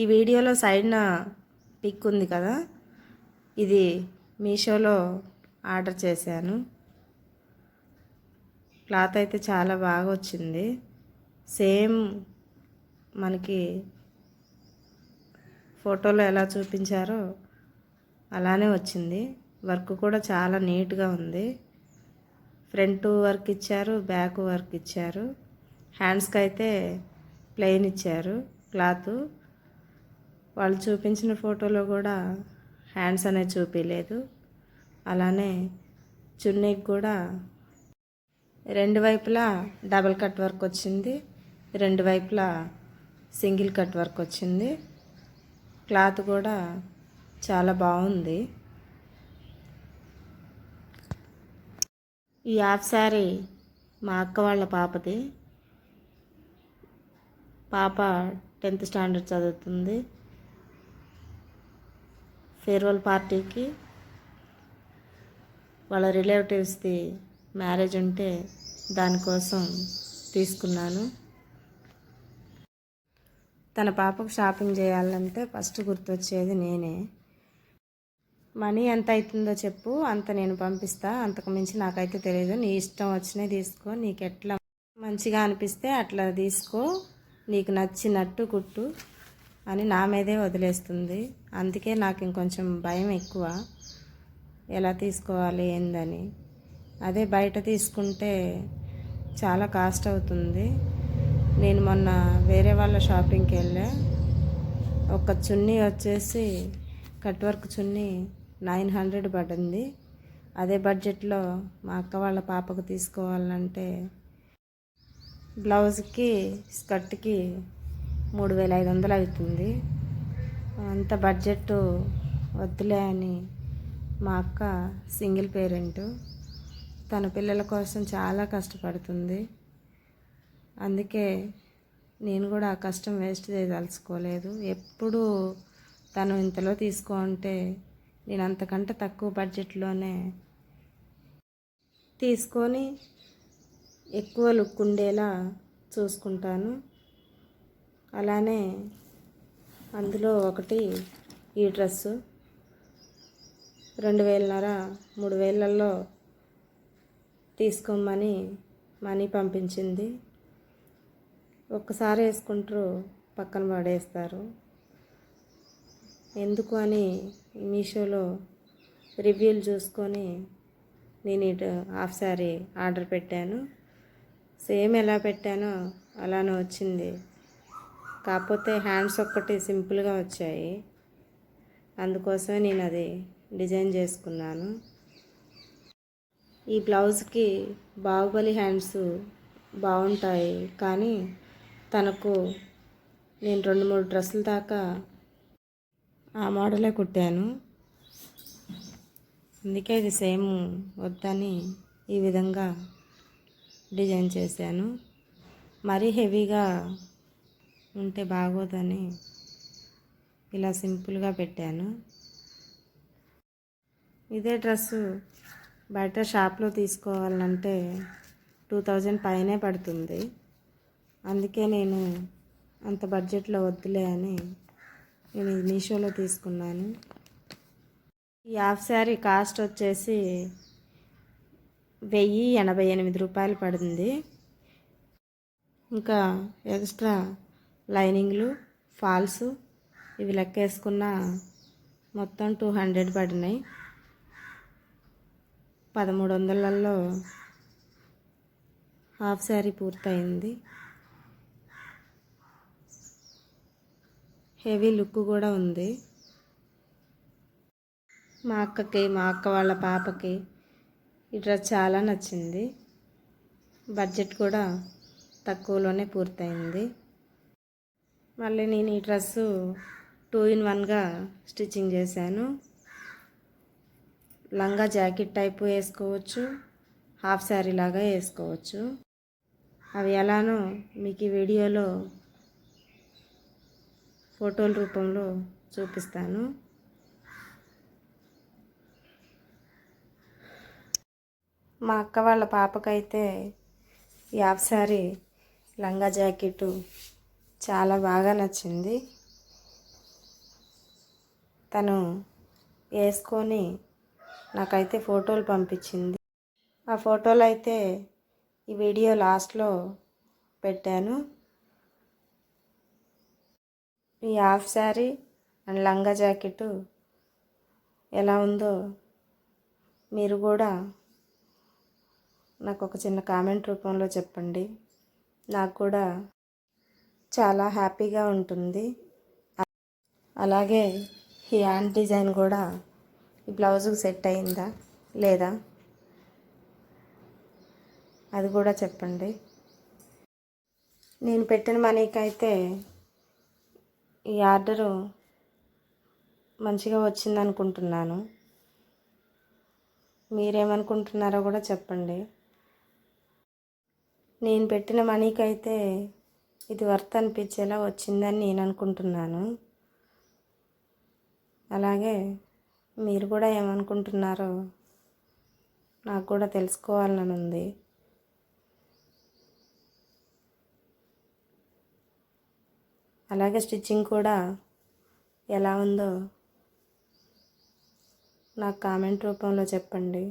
ఈ వీడియోలో సైడ్న పిక్ ఉంది కదా. ఇది మీషోలో ఆర్డర్ చేశాను. క్లాత్ అయితే చాలా బాగా వచ్చింది. సేమ్ మనకి ఫోటోలో ఎలా చూపించారో అలానే వచ్చింది. వర్క్ కూడా చాలా నీట్గా ఉంది. ఫ్రంట్ వర్క్ ఇచ్చారు బ్యాక్ వర్క్ ఇచ్చారు. హ్యాండ్స్కి అయితే ప్లెయిన్ ఇచ్చారు క్లాత్. వాళ్ళు చూపించిన ఫోటోలో కూడా హ్యాండ్స్ అనేది చూపించలేదు అలానే చున్నీకి కూడా రెండు వైపులా డబల్ కట్ వర్క్ వచ్చింది. రెండు వైపులా సింగిల్ కట్ వర్క్ వచ్చింది. క్లాత్ కూడా చాలా బాగుంది. ఈ హాఫ్ శారీ మా అక్క వాళ్ళ పాపది. పాప టెన్త్ స్టాండర్డ్ చదువుతుంది. ఫేర్వెల్ పార్టీకి వాళ్ళ రిలేటివ్స్ది మ్యారేజ్ ఉంటే దానికోసం తీసుకున్నాను. తన పాపకు షాపింగ్ చేయాలంటే ఫస్ట్ గుర్తొచ్చేది నేనే. మనీ ఎంత అవుతుందో చెప్పు అంత నేను పంపిస్తా అంతకు మించి నాకైతే తెలియదు నీ ఇష్టం వచ్చినాయి తీసుకో నీకు ఎట్లా మంచిగా అనిపిస్తే అట్లా తీసుకో నీకు నచ్చినట్టు కుట్టు. అని నా మీదే వదిలేస్తుంది. అందుకే నాకు ఇంకొంచెం భయం ఎక్కువ. ఎలా తీసుకోవాలి ఏందని. అదే బయట తీసుకుంటే చాలా కాస్ట్ అవుతుంది. నేను మొన్న వేరే వాళ్ళ షాపింగ్కి వెళ్ళా. ఒక చున్నీ వచ్చేసి కట్ వర్క్ చున్నీ నైన్ హండ్రెడ్ పడింది. అదే బడ్జెట్లో మా అక్క వాళ్ళ పాపకు తీసుకోవాలంటే బ్లౌజ్కి స్కర్ట్కి మూడు వేల ఐదు వందలు అవుతుంది. అంత బడ్జెట్ వద్దులే అని మా అక్క సింగిల్ పేరెంట్. తన పిల్లల కోసం చాలా కష్టపడుతుంది. అందుకే నేను కూడా ఆ కష్టం వేస్ట్ చేయదలుచుకోలేదు. ఎప్పుడు తను ఇంతలో తీసుకో అంటే నేను అంతకంటే తక్కువ బడ్జెట్లోనే తీసుకొని ఎక్కువ లుక్ ఉండేలా చూసుకుంటాను. అలానే అందులో ఒకటి ఈ డ్రెస్సు. రెండు వేలన్నర మూడు వేలల్లో తీసుకోమని మనీ పంపించింది. ఒక్కసారి వేసుకుంటారు పక్కన పడేస్తారు. ఎందుకు అని మీషోలో రివ్యూలు చూసుకొని నేను ఇటు హాఫ్ శారీ ఆర్డర్ పెట్టాను. సేమ్ ఎలా పెట్టానో అలానే వచ్చింది. కాకపోతే హ్యాండ్స్ ఒక్కటి సింపుల్గా వచ్చాయి. అందుకోసమే నేను అది డిజైన్ చేసుకున్నాను. ఈ బ్లౌజ్కి బాహుబలి హ్యాండ్స్ బాగుంటాయి. కానీ తనకు నేను రెండు మూడు డ్రెస్సుల దాకా ఆ మోడలే కుట్టాను. అందుకే ఇది సేమ్ వద్దని ఈ విధంగా డిజైన్ చేశాను. మరీ హెవీగా ఉంటే బాగోదని ఇలా సింపుల్గా పెట్టాను. ఇదే డ్రెస్సు బయట షాప్లో తీసుకోవాలంటే టూ థౌజండ్ పైనే పడుతుంది. అందుకే నేను అంత బడ్జెట్లో వద్దులే అని నేను మీషోలో తీసుకున్నాను. ఈ హాఫ్ శారీ కాస్ట్ వచ్చేసి వెయ్యి ఎనభై ఎనిమిది రూపాయలు పడింది. ఇంకా ఎక్స్ట్రా లైనింగ్లు ఫాల్స్ ఇవి లెక్కేసుకున్న మొత్తం టూ హండ్రెడ్ పడినాయి. పదమూడు వందలలో హాఫ్ శారీ పూర్తయింది. హెవీ లుక్ కూడా ఉంది. మా అక్కకి మా అక్క వాళ్ళ పాపకి ఈ డ్రెస్ చాలా నచ్చింది. బడ్జెట్ కూడా తక్కువలోనే పూర్తయింది. మళ్ళీ నేను ఈ డ్రెస్సు టూ ఇన్ వన్గా స్టిచ్చింగ్ చేశాను. లంగా జాకెట్ టైపు వేసుకోవచ్చు హాఫ్ శారీ లాగా వేసుకోవచ్చు. అవి ఎలానో మీకు ఈ వీడియోలో ఫోటోల రూపంలో చూపిస్తాను. మా అక్క వాళ్ళ పాపకైతే ఈ హాఫ్ శారీ లంగా జాకెట్ చాలా బాగా నచ్చింది. తను వేసుకొని నాకైతే ఫోటోలు పంపించింది. ఆ ఫోటోలు అయితే ఈ వీడియో లాస్ట్లో పెట్టాను. ఈ హాఫ్ శారీ అండ్ లంగా జాకెట్ ఎలా ఉందో మీరు కూడా నాకు ఒక చిన్న కామెంట్ రూపంలో చెప్పండి. నాకు కూడా చాలా హ్యాపీగా ఉంటుంది. అలాగే ఈ హ్యాండ్ డిజైన్ కూడా ఈ బ్లౌజ్కి సెట్ అయిందా? లేదా? అది కూడా చెప్పండి. నేను పెట్టిన మనీకి అయితే ఈ ఆర్డరు మంచిగా వచ్చింది అనుకుంటున్నాను మీరేమనుకుంటున్నారో కూడా చెప్పండి. నేను పెట్టిన మనీకి అయితే ఇది వర్త్ అనిపించేలా వచ్చిందని నేను అనుకుంటున్నాను. అలాగే మీరు కూడా ఏమనుకుంటున్నారో నాకు కూడా తెలుసుకోవాలని ఉంది. అలాగే స్టిచ్చింగ్ కూడా ఎలా ఉందో నాకు కామెంట్ రూపంలో చెప్పండి.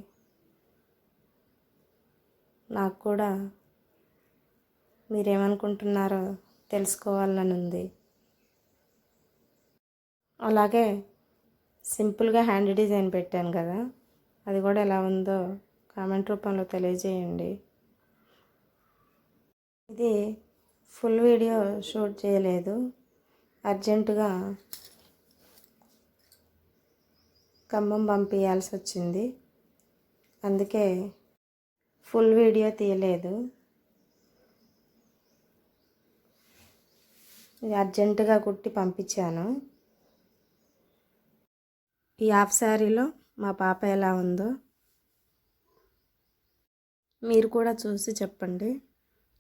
నాకు కూడా మీరేమనుకుంటున్నారో తెలుసుకోవాలని ఉంది అలాగే సింపుల్గా హ్యాండ్ డిజైన్ పెట్టాను కదా అది కూడా ఎలా ఉందో కామెంట్ రూపంలో తెలియజేయండి. ఇది ఫుల్ వీడియో షూట్ చేయలేదు. అర్జెంటుగా ఖమ్మం పంపించాల్సి వచ్చింది అందుకే ఫుల్ వీడియో తీయలేదు. అర్జెంటుగా కుట్టి పంపించాను. ఈ హాఫ్ శారీలో మా పాప ఎలా ఉందో మీరు కూడా చూసి చెప్పండి.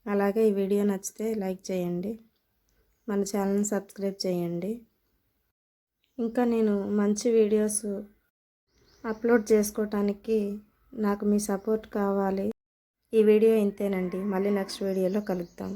అలాగే ఈ వీడియో నచ్చితే లైక్ చేయండి. మన ఛానల్ని సబ్స్క్రైబ్ చేయండి. ఇంకా నేను మంచి వీడియోస్ అప్లోడ్ చేసుకోవటానికి నాకు మీ సపోర్ట్ కావాలి. ఈ వీడియో ఇంతేనండి. మళ్ళీ నెక్స్ట్ వీడియోలో కలుద్దాం.